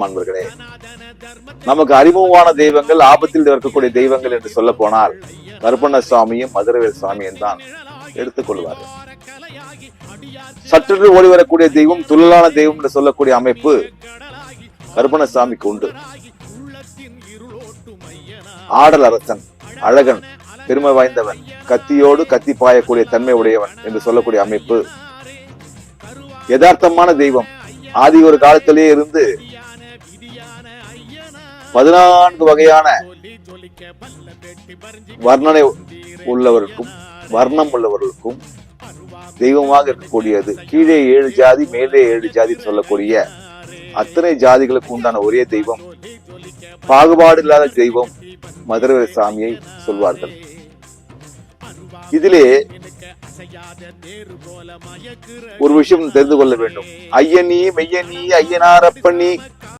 ஆம் அன்பர்களே நமக்கு அறிமுகமான தெய்வங்கள் ஆபத்தில் இருக்கக்கூடிய தெய்வங்கள் என்று சொல்ல போனால் கருப்பண்ண சுவாமியும் மதுரவேல் சுவாமியும் தான் எடுத்துக்கொள்வார்கள் சற்று ஓடி வரக்கூடிய தெய்வம் துள்ளலான தெய்வம் என்று சொல்லக்கூடிய அமைப்பு கருப்பண்ண சாமிக்கு உண்டு. ஆடல் அரசன் அழகன் பெருமை வாய்ந்தவன் கத்தியோடு கத்தி பாயக்கூடிய தன்மை உடையவன் என்று சொல்லக்கூடிய அமைப்பு. யதார்த்தமான தெய்வம். ஆதி ஒரு காலத்திலேயே இருந்து பதினான்கு வகையான வர்ணனை உள்ளவருக்கும் வர்ணம் உள்ளவர்களுக்கும் தெய்வமாக இருக்கக்கூடியது. கீழே ஏழு ஜாதி மேலே ஏழு ஜாதி சொல்லக்கூடிய அத்தனை ஜாதிகளுக்கு உண்டான ஒரே தெய்வம். பாகுபாடு இல்லாத தெய்வம் மதுரை சாமியை சொல்வார்கள். இதிலே ஒரு விஷயம் தெரிந்து கொள்ள வேண்டும். ஐயனி மெய்யனி ஐயனார் அப்பன்னி